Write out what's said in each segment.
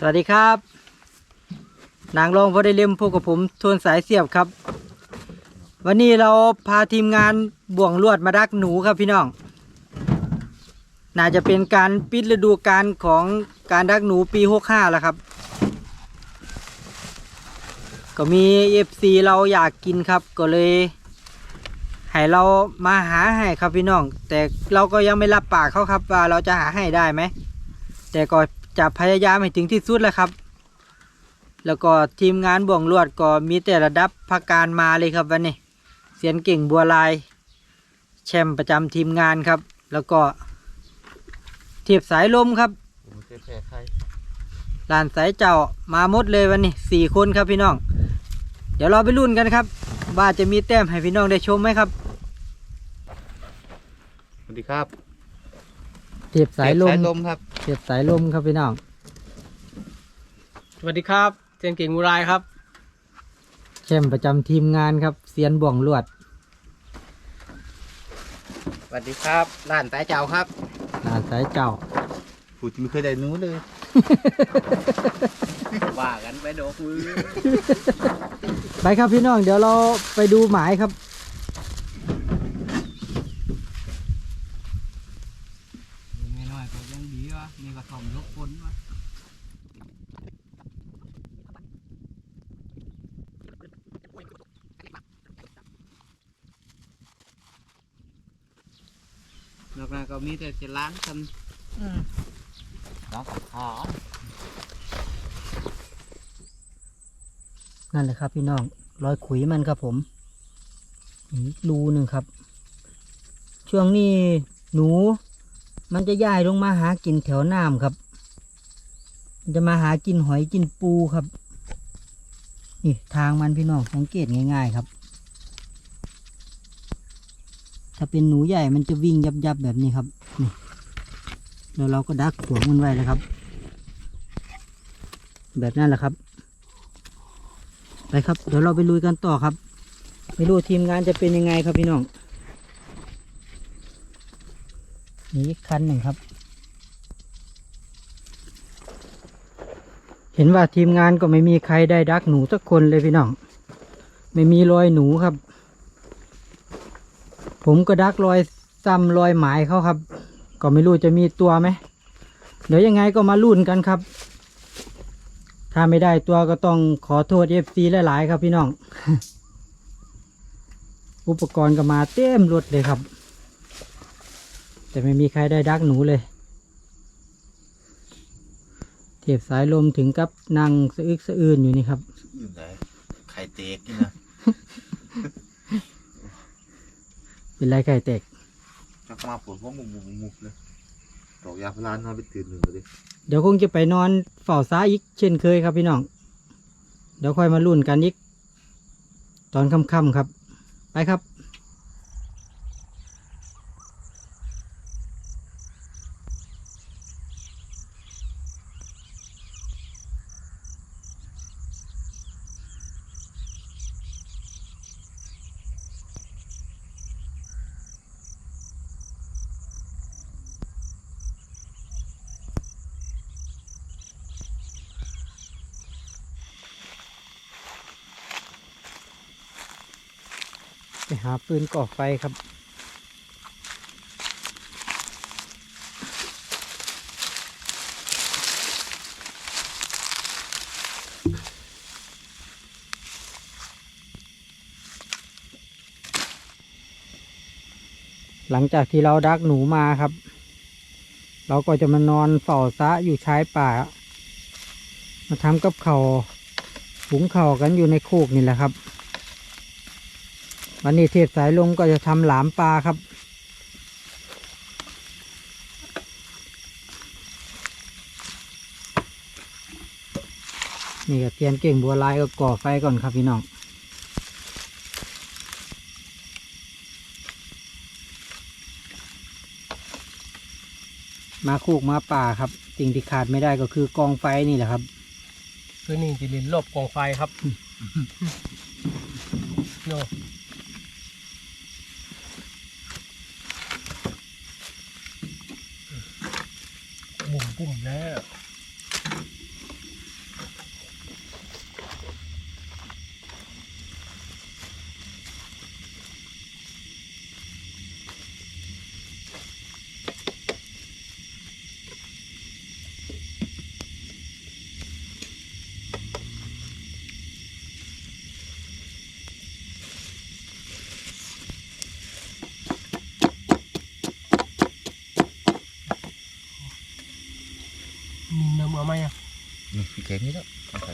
สวัสดีครับ นางรองพอได้เล่มพวกกับผมทวนสายเสียบครับ วันนี้เราพาทีมงานบ่วงลวดมาดักหนูครับพี่น้อง น่าจะเป็นการปิดฤดูกาลของการดักหนูปี 65 แล้วครับ ก็มีเอฟซีเราอยากกินครับก็เลยให้เรามาหาให้ครับพี่น้อง แต่เราก็ยังไม่รับปากเขาครับว่าเราจะหาให้ได้ไหมแต่ก็ จะพยายามให้ถึงที่สุดแหล้วครับ แล้วก็ทีมงานบ่วงลวดก็มีแต่ระดับพักการมาเลยครับวันนี้ เสียนเก่งบัวลาย แชมป์ประจำทีมงานครับ แล้วก็เทียบสายลมครับผมเคยแพ้ใครลานสายเจ้ามาหมดเลยวันนี้สี่คนครับพี่น้อง เดี๋ยวเราไปรุ่นกันครับ ว่าจะมีแต้มให้พี่น้องได้ชมไหมครับสวัสดีครับเทียบสายลมสายลมครับ เทียบสายลมครับพี่น้อง สวัสดีครับเจนเก่งมูรายครับแชมป์ประจำทีมงานครับเสียนบ่วงลวด สวัสดีครับร้านสายเจ้าครับลานสายเจ้า ผู้ที่ไม่เคยได้หนู้เลย ว่ากันไปดอกมือ ไปครับพี่น้อง เดี๋ยวเราไปดูหมายครับ ไม่น้อยก็ยังดีวะมีกระถอมยกคนวะนอกนั้นก็มีแต่ จะล้างกันน้องขอนั่นแหละครับพี่น้องรอยขุยมันครับผมอีกรูหนึ่งครับ ช่วงนี้หนู มันจะย้ายลงมาหากินแถวน้ำครับมันจะมาหากินหอยกินปูครับ นี่ทางมันพี่น้องสังเกตง่ายๆครับ ถ้าเป็นหนูใหญ่มันจะวิ่งยับยับๆแบบนี้ครับนี่ แล้วเราก็ดักขวงมันไว้เลยครับ แบบนั้นแหละครับ ไปครับ เดี๋ยวเราไปลุยกันต่อครับ ไม่รู้ทีมงานจะเป็นยังไงครับพี่น้องนี่คันหนึ่งครับ เห็นว่าทีมงานก็ไม่มีใครได้ดักหนูสักคนเลยพี่น้อง ไม่มีรอยหนูครับ ผมก็ดักรอยซ้ำรอยหมายเขาครับ ก็ไม่รู้จะมีตัวไหม เดี๋ยวยังไงก็มาลุ้นกันครับ ถ้าไม่ได้ตัวก็ต้องขอโทษเอฟซีหลาย ๆ ครับพี่น้อง อุปกรณ์ก็มาเต็มรถเลยครับ แต่ไม่มีใครได้ดักหนูเลย เทียบสายลมถึงกับนั่งสะอึกสะอื้นอยู่นี่ครับอยู่ไหนไข่เตกนี่นะ เป็นไรไก่แตก จักมาฝนก็มุกมุกมุกเลยตอกยาพลานนอนไปตื่นหนึ่งเลยเดี๋ยวคงจะไปนอนเฝ้าซ้ายอีกเช่นเคยครับพี่น้อง เดี๋ยวค่อยมาลุ้นกันอีก ตอนค่ำๆครับ ไปครับ ไปืนก่อไฟครับ หลังจากที่เราดักหนูมาครับ เราก็จะมานอนเฝ้าซะอยู่ชายป่า มาทำกับเขาหุงเข่ากันอยู่ในโคกนี่แหละครับ วันนี้เทพสายลมก็จะทำหลามปลาครับ นี่ก็เทียนเก่งบัวลายก็ก่อไฟก่อนครับพี่น้องมาคูกมาป่าครับ สิ่งที่ขาดไม่ได้ก็คือกองไฟนี่แหละครับ คือนี่จะลินลบกองไฟครับ โน่ บุ่มบุ่มแล้ว แกงนี่แล้วเอาใส่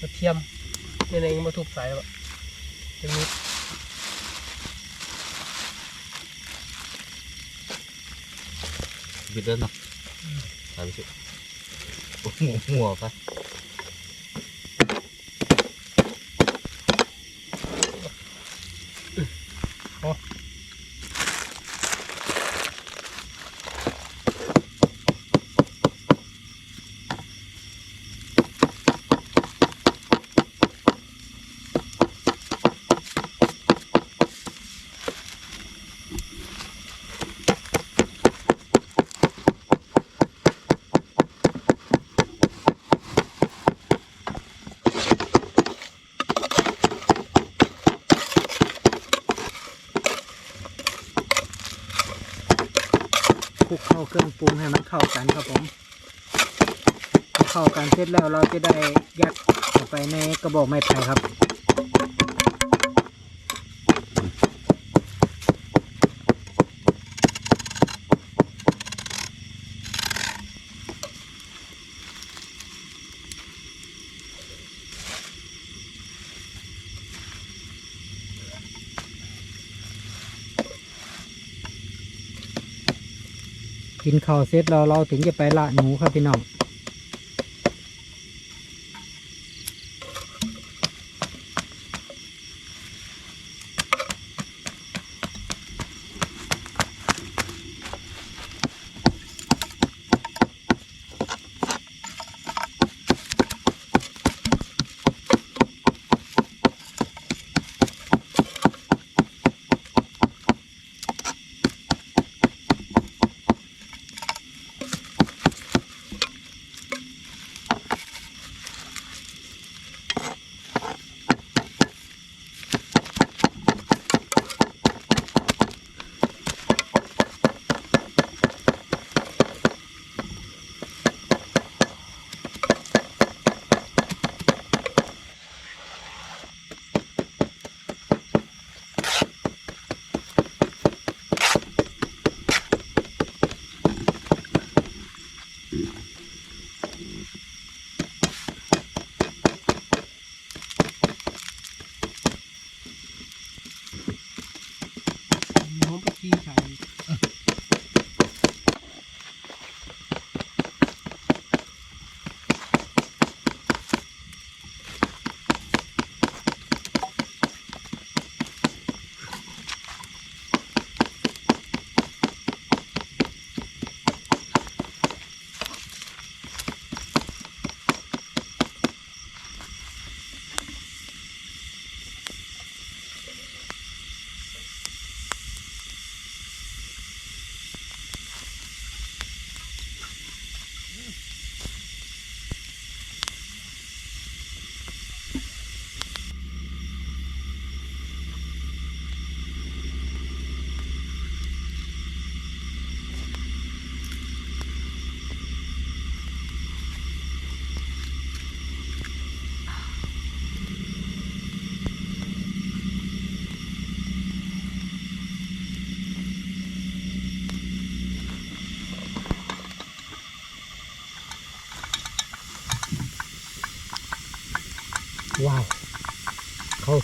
กระเทียมในในมาทุบใส่แล้วอะจะมีบิดเดินเนาะใส่ไปสิโอ้โหหัวไป คลุกเข้าเครื่องปรุงให้มันเข้ากันครับผม พอเข้ากันเสร็จแล้วเราจะได้ยัดเข้าไปในกระบอกไม้ไผ่ครับกินข้าวเสร็จแล้วเราถึงจะไปละหนูครับพี่น้อง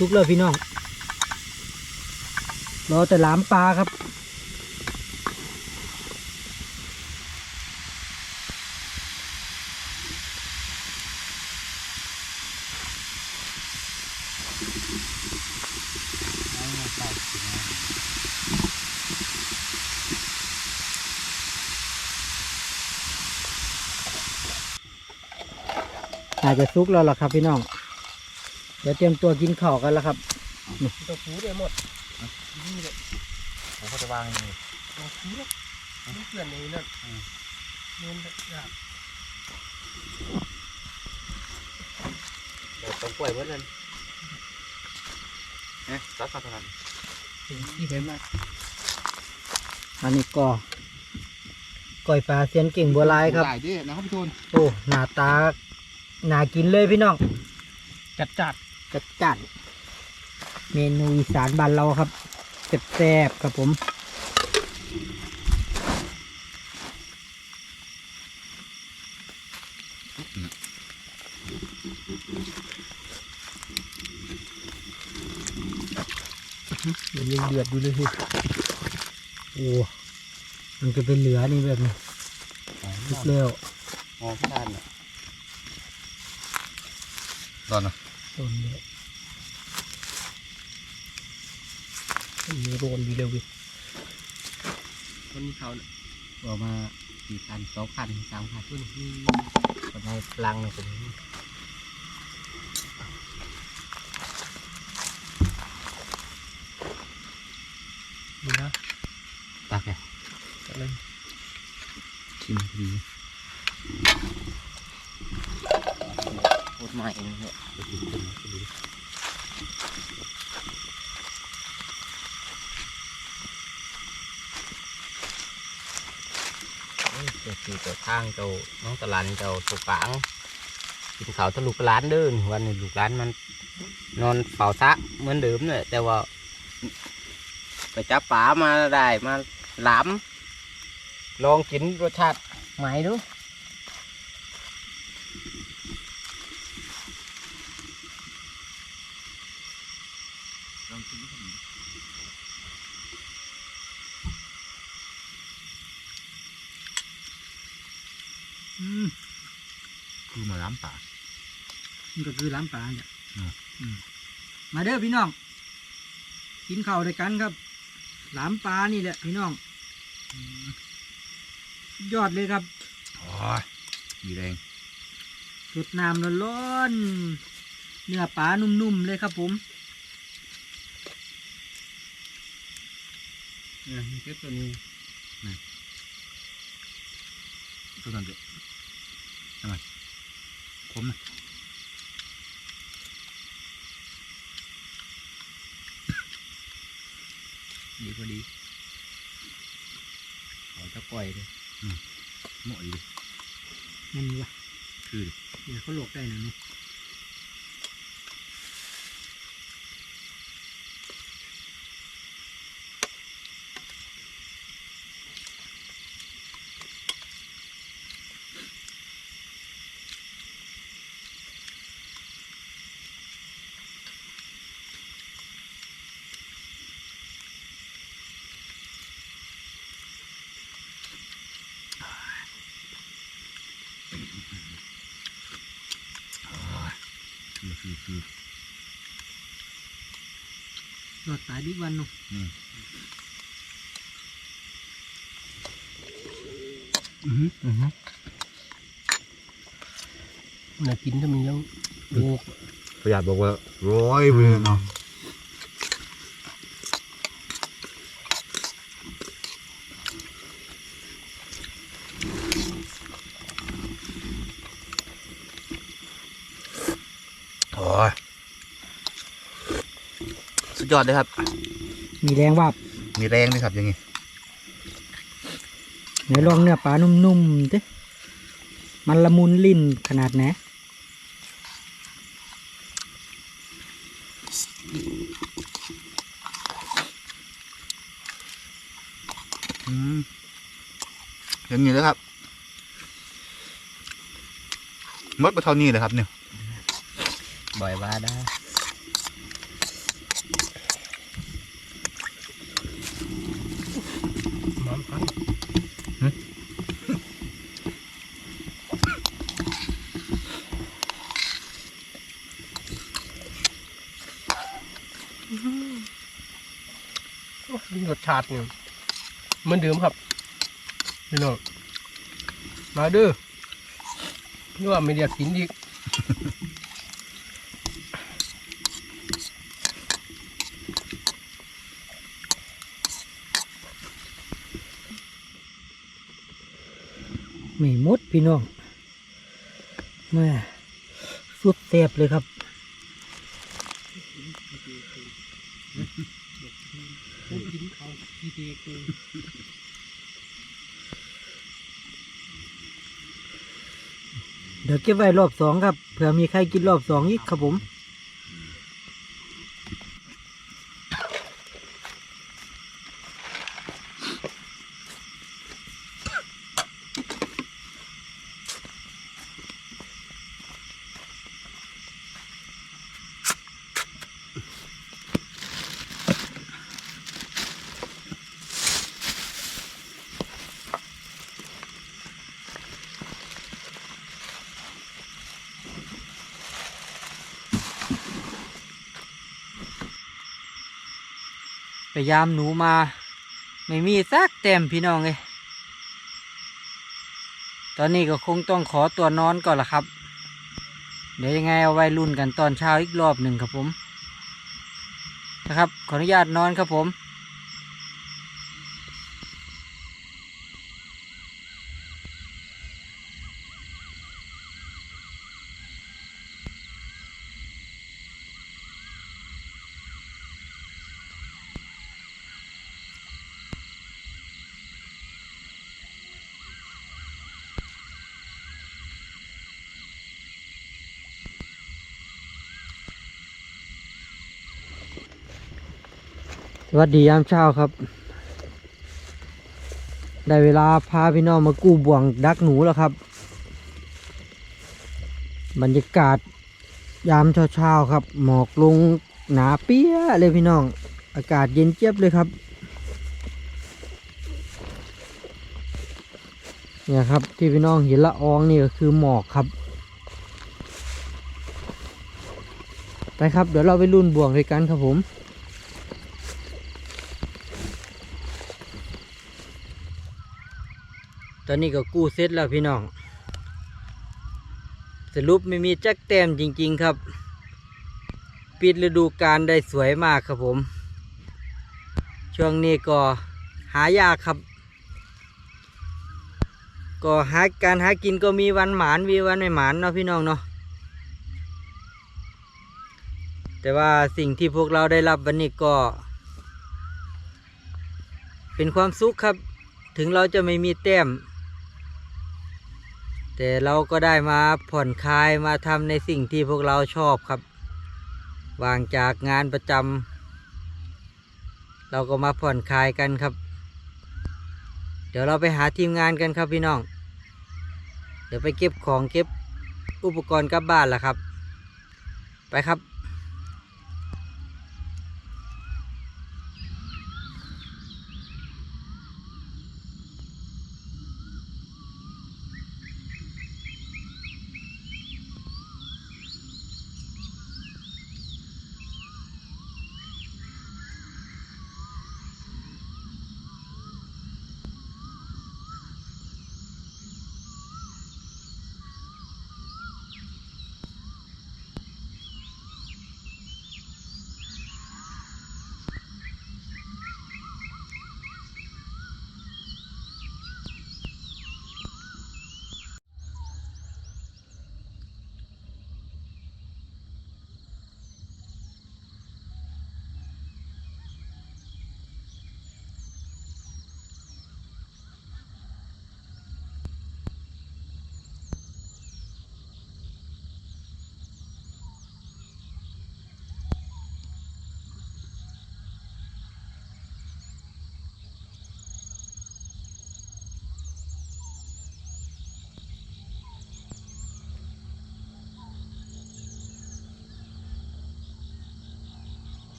ลุกแล้วพี่น้อง รอแต่หลามปลาครับ อาจจะซุกแล้วล่ะครับพี่น้อง เดี๋ยวเตรียมตัวกินข้าวกันแล้วครับตัวผูได้หมดนี่เลยผมก็จะวางอย่างนี้ตัวผูแล้วนี่เพื่อนในนั่นเน้นแบบยากเดี๋ยวต้องกล้วยเพื่อนนั่นเอ๊ะจัดมาเท่านั้นที่เห็นมาอันนี้ก็ก้อยปลาเซียนเก่งบัวลายครับได้ดินะครับพี่ทูนโอ้หน้าตาน่ากินเลยพี่น้อง จัดจัด จัดจ้านเมนูอีสานบ้านเราครับแซ่บๆครับผมมันยังเดือดอยู่เลยทีโอ้มันจะเป็นเหลือนี่แบบนี้ลุกเร็วอ๋อพี่ดานเนี่ยตอนนะ ต้นเลยมีโรนดีเร็วพี่คนนี้เขาบอกมาสี่พันสองพันสามพันต้นนี้คนในพลังนะผมนี่นะตักแกอะไรชิมดี พูดใหม่เนี่ย เจ้าที่เจ้าทางเจ้าน้องตะลันเจ้าสุกางกินข้าวทะลุกร้านเดินวันนี้ลูกร้านมัน นอนเฝ้าซะเหมือนเดิมเลยแต่ว่า ไปจับป๋ามาได้มาหลามลองกินรสชาติใหม่ดู ลองชิมดูคือมาล้ำป่า นี่ก็ คือร้านปลาเนี่ยอืมอืมมาเด้อพี่น้อง กินข้าวด้วยกันครับหลามปลานี่แหละพี่น้องสุดยอดเลยครับโอ้ยมีแรงสดน้ำร้อนๆเนื้อปลานุ่มๆเลยครับผมเนี่ยมีแค่ตัวนี้ตัวนั้นเด็ดทำไมผมนะ ดีพอดีข อจะปล่อยเลยเหมาะอยู่ดินั่นวะคือดิเดี๋ยวเขาหลกได้นะเนี่ยคืายดีวันเนาะนี่อือหืออือหือน่ากินถ้ามียังโอ้ประหยัดบอกว่าร้อยเลยเนาะโอ้ยสุด ยอดเลยครับ มีแรงว่าบมีแรงด้วยครับอย่างงี้เดี๋ยวลองเนื้อปลานุ่มๆดิมันละมุนลิ้นขนาดไหนอืมอย่างงี้เลยครับมดไปเท่านี้เลยครับเนี่ยบ่อยว่าได้ หมามพันโอ้ย รสชาติเนี่ยเหมือนเดิมครับพี่น้องมาเด้อนี่ว่าไม่เรียกกินอีก ไม่หมดพี่น้องแม่สุดแซ่บเลยครับเขาทีเด็กเลยเดี๋ยวเก็บไว้รอบสองครับเผื่อมีใครกินรอบสองอีกครับผม พยายามหนูมา ไม่มีสักเต็มพี่น้องเลยตอนนี้ก็คงต้องขอตัวนอนก่อนละครับ เดี๋ยวยังไงเอาไว้รุ่นกันตอนเช้าอีกรอบหนึ่งครับผมนะครับ ขออนุญาตนอนครับผม วัสดียามเช้าครับ ได้เวลาพาพี่น้องมากู้บ่วงดักหนูแล้วครับ บรรยากาศยามเช้าๆครับ หมอกลงหนาเปี้ยเลยพี่น้อง อากาศเย็นเจี๊ยบเลยครับ เนี่ยครับที่พี่น้องเห็นละอองนี่ก็คือหมอกครับไปครับ เดี๋ยวเราไปรุ่นบ่วงด้วยกันครับผม อนนี้ก็กู้เสร็จแล้วพี่น้อง สรุปไม่มีจักแต้มจริง ๆ ครับ ปิดฤดูกาลได้สวยมากครับผม ช่วงนี้ก็หายากครับ ก็หาการหากินก็มีวันหมานมีวันไม่หมานเนาะพี่น้องเนาะแต่ว่าสิ่งที่พวกเราได้รับวันนี้ก็ เป็นความสุขครับ ถึงเราจะไม่มีแต้ม แต่เราก็ได้มาผ่อนคลายมาทำในสิ่งที่พวกเราชอบครับวางจากงานประจำเราก็มาผ่อนคลายกันครับ เดี๋ยวเราไปหาทีมงานกันครับพี่น้อง เดี๋ยวไปเก็บของเก็บอุปกรณ์กลับบ้านละครับ ไปครับ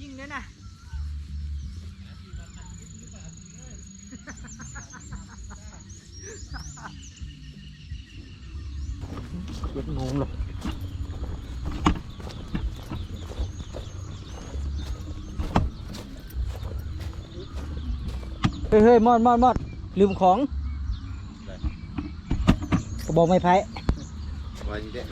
จริงด้วยนะเกิงงหรอกเฮ้ยเฮ้ยมอดมอดมอดลืมของกระบอกไม้ไผ่ ไว้ด็